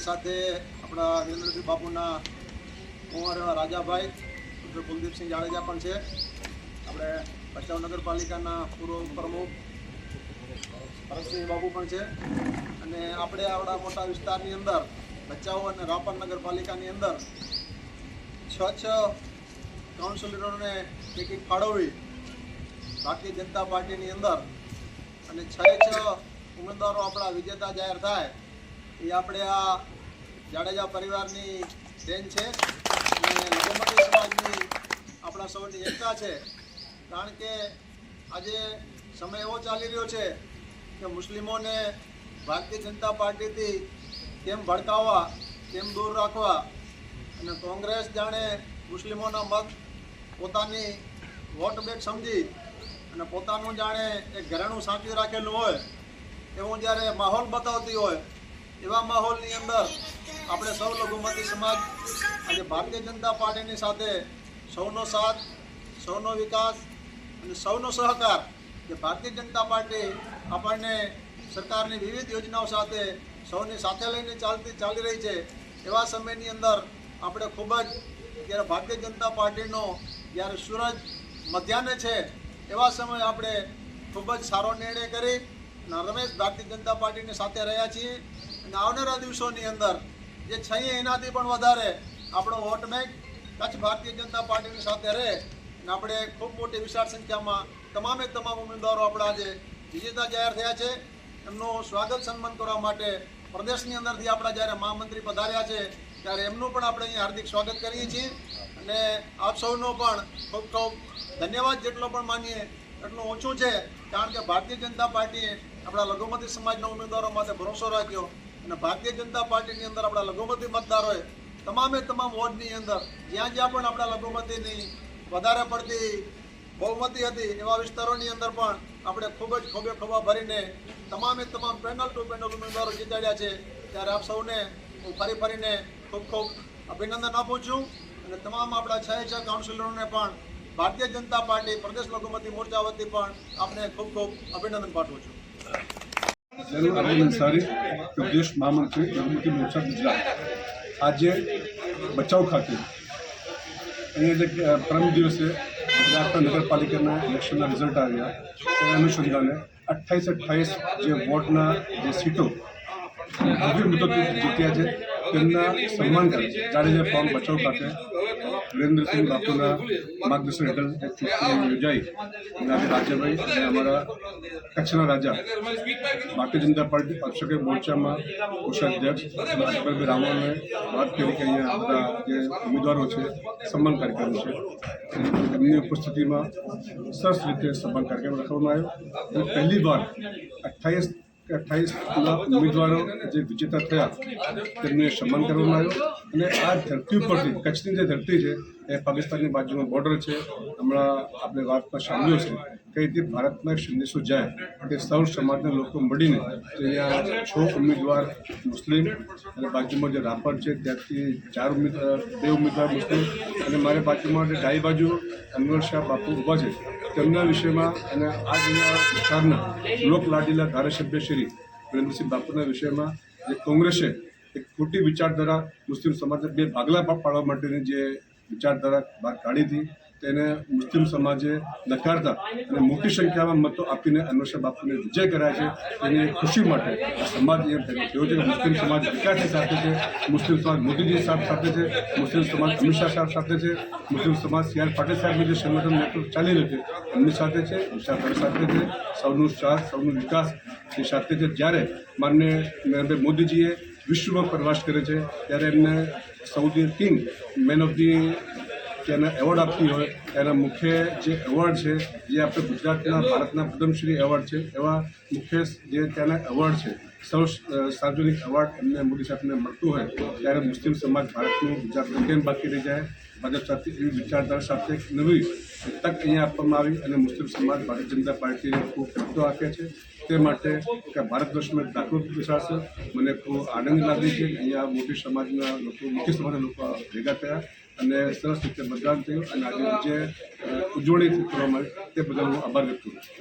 એની સાથે આપણા વિરેન્દ્રસિંહ બાપુના કુંવર રાજાભાઈ, ડૉક્ટર કુલદીપસિંહ જાડેજા પણ છે. આપણે ભચાઉ નગરપાલિકાના પૂર્વ પ્રમુખ ભરતસિંહ બાબુ પણ છે. અને આપણે આપણા મોટા વિસ્તારની અંદર, ભચાઉ અને રાપર નગરપાલિકાની અંદર છ છ કાઉન્સિલરોને એક એક ફાળવવી ભારતીય જનતા પાર્ટીની અંદર અને છ છ ઉમેદવારો આપણા વિજેતા જાહેર થાય. એ આપણે આ જાડેજા પરિવારની દેન છે. અને લઘુમતી સમાજની આપણા સૌની એકતા છે. કારણ કે આજે સમય એવો ચાલી રહ્યો છે કે મુસ્લિમોને ભારતીય જનતા પાર્ટીથી કેમ ભડકાવવા, કેમ દૂર રાખવા અને કોંગ્રેસ જાણે મુસ્લિમોના મત પોતાની વોટ બેંક સમજી અને પોતાનું જાણે એક ઘરેણું સાચવી રાખેલું હોય, એવું જ્યારે માહોલ બતાવતી હોય એવા માહોલની અંદર આપણે સૌ લઘુમતી સમાજ આજે ભારતીય જનતા પાર્ટીની સાથે સૌનો સાથ, સૌનો વિકાસ અને સૌનો સહકાર જે ભારતીય જનતા પાર્ટી આપણને સરકારની વિવિધ યોજનાઓ સાથે સૌની સાથે લઈને ચાલતી, ચાલી રહી છે. એવા સમયની અંદર આપણે ખૂબ જ જ્યારે ભારતીય જનતા પાર્ટીનો જ્યારે સૂરજ મધ્યાહ્ને છે, એવા સમયે આપણે ખૂબ જ સારો નિર્ણય કરી રમેશ ભારતીય જનતા પાર્ટીની સાથે રહ્યા છીએ. અને આવનારા દિવસોની અંદર જે છે એનાથી પણ વધારે આપણો વોટ બેંક કચ્છ ભારતીય જનતા પાર્ટીની સાથે રહે અને આપણે ખૂબ મોટી વિશાળ સંખ્યામાં તમામે તમામ ઉમેદવારો આપણા આજે વિજેતા જાહેર થયા છે. એમનું સ્વાગત સન્માન કરવા માટે પ્રદેશની અંદરથી આપણા જ્યારે મહામંત્રી પધાર્યા છે, ત્યારે એમનું પણ આપણે અહીં હાર્દિક સ્વાગત કરીએ છીએ. અને આપ સૌનો પણ ખૂબ ખૂબ ધન્યવાદ જેટલો પણ માનીએ એટલું ઓછું છે, કારણ કે ભારતીય જનતા પાર્ટીએ આપણા લઘુમતી સમાજના ઉમેદવારો માટે ભરોસો રાખ્યો. અને ભારતીય જનતા પાર્ટીની અંદર આપણા લઘુમતી મતદારોએ તમામે તમામ વોર્ડની અંદર, જ્યાં જ્યાં પણ આપણા લઘુમતીની વધારે પડતી બહુમતી હતી, એવા વિસ્તારોની અંદર પણ આપણે ખૂબ જ ખોબે ખોબા ભરીને તમામે તમામ પેનલ ટુ પેનલ ઉમેદવારો જીતાડ્યા છે. ત્યારે આપ સૌને હું ફરી ફરીને ખૂબ ખૂબ અભિનંદન આપું છું અને તમામ આપણા છ છ કાઉન્સિલરોને પણ, ભારતીય જનતા પાર્ટી, પ્રદેશ લઘુમતી મોરચા વતી પણ આપને ખૂબ ખૂબ અભિનંદન પાઠવું છું. જરૂર અરવિંદ અંસારી પ્રદેશ મહામંત્રી લઘુમતી મોરચા ગુજરાત. આજે બચાવ ખાતે અહીંયા જે પરમ દિવસે ગુજરાતના નગરપાલિકાના ઇલેક્શનના રિઝલ્ટ આવ્યા. તેના અનુસંધાને અઠ્ઠાવીસ અઠ્ઠાવીસ જે વોર્ડના જે સીટો ભવ્ય મુદ્દો જીત્યા છે તેમના સન્માન કરે જાડેજા ફોર્મ બચાવ ખાતે વિરેન્દ્રસિંહ બાપુના માર્ગદર્શન હેઠળ એક ચૂંટણી યોજાઈ. અને રાજ્યભાઈ અને અમારા કચ્છના રાજા ભારતીય જનતા પાર્ટી પક્ષકે મોરચામાં કોષાધ્યક્ષ અકબરભાઈ રાવણે વાત કરી કે અહીંયા બધા જે ઉમેદવારો છે, સન્માન કાર્યક્રમ છે. એમની ઉપસ્થિતિમાં સરસ રીતે સન્માન કાર્યક્રમ રાખવામાં આવ્યો. અને પહેલી વાર અઠ્ઠાવીસ અઠ્ઠાવીસ ઉમેદવારો જે વિજેતા થયા, તેમને સન્માન કરવામાં આવ્યો. અને આ ધરતી ઉપરથી, કચ્છની જે ધરતી છે, એ પાકિસ્તાનની બાજુમાં બોર્ડર છે. હમણાં આપણે વાતમાં સાંભળ્યો છે. કે રીતે ભારતમાં સંદેશો જાય, તે સૌ સમાજના લોકો મળીને અહીંયા છ ઉમેદવાર મુસ્લિમ અને બાજુમાં જે રાપર છે, ત્યાંથી ચાર ઉમેદવાર, બે ઉમેદવાર મુસ્લિમ અને મારી બાજુમાં જે ડાઈ બાજુ અનવર શાહ બાપુ ઊભા છે, તેમના વિષયમાં અને આ અહીંયા વિસ્તારના લોકલાડીલા ધારાસભ્ય શ્રી વિરેન્દ્રસિંહ બાપુના વિષયમાં જે કોંગ્રેસે એક ખોટી વિચારધારા મુસ્લિમ સમાજને બે ભાગલા પાડવા માટેની જે વિચારધારા બહાર કાઢી હતી. તેને મુસ્લિમ સમાજે નકારતા અને મોટી સંખ્યામાં મતો આપીને અન્વેષણ બાપુને વિજય કર્યા છે તેની ખુશી માટે સમાજ એ થયો છે કે મુસ્લિમ સમાજ વિકાસની સાથે છે, મુસ્લિમ સમાજ મોદીજી સાહેબ સાથે છે, મુસ્લિમ સમાજ અમિત શાહ સાહેબ સાથે છે, મુસ્લિમ સમાજ સી આર પાટીલ સાહેબનું જે સંગઠન નેતૃત્વ ચાલી રહ્યું છે, એમની સાથે છે મુસાફર સાથે છે, સૌનું સાથ, સૌનો વિકાસ એ સાથે છે. જ્યારે માનનીય નરેન્દ્ર મોદીજીએ વિશ્વમાં પ્રવાસ કરે છે, ત્યારે એમને સૌથી કિંગ મેન ઓફ ધી તેના એવોર્ડ આપતી હોય, એના મુખ્ય જે એવોર્ડ છે, જે આપણે ગુજરાતના ભારતના પદ્મશ્રી એવોર્ડ છે, એવા મુખ્ય જે ત્યાંના એવોર્ડ છે, સૌ સાર્વજનિક એવોર્ડ એમને મોદી સાહેબને મળતું હોય, ત્યારે મુસ્લિમ સમાજ ભારતનું ગુજરાતનું કેમ બાકી રહી જાય. ભાજપ સાથે એવી વિચારધારા સાથે એક નવી તક અહીંયા આપવામાં આવી અને મુસ્લિમ સમાજ ભારતીય જનતા પાર્ટીને ખૂબ મહત્વ આપે છે. તે માટે કે ભારત દેશમાં દાખલો બેસાડશે. મને ખૂબ આનંદ લાગે છે. અહીંયા મોટી સમાજના લોકો, મોટી સમાજના લોકો ભેગા થયા. અને સરસ રીતે મતદાન થયું અને આજે જે ઉજવણી કરવામાં આવી, તે બદલ હું આભાર વ્યક્ત કરું છું.